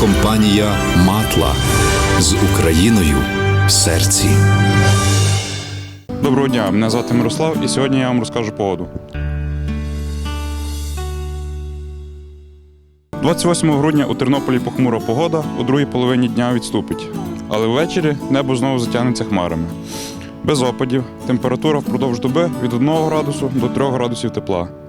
компанія Матла з Україною в серці. Доброго дня, мене звати Мирослав, і сьогодні я вам розкажу погоду. 28 грудня у Тернополі похмура погода, у другій половині дня відступить. Але ввечері небо знову затягнеться хмарами. Без опадів, температура впродовж доби від 1 градусу до 3 градусів тепла. –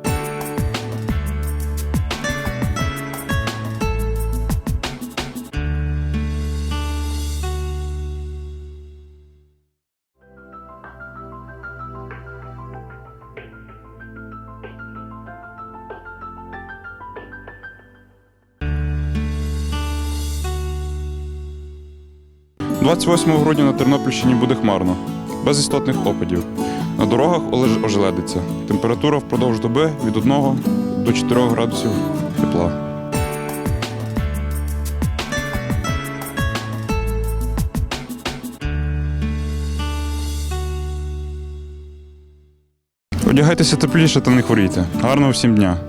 28 грудня на Тернопільщині буде хмарно, без істотних опадів. На дорогах ожеледиться. Температура впродовж доби від 1 до 4 градусів тепла. Одягайтеся тепліше та не хворійте. Гарного всім дня!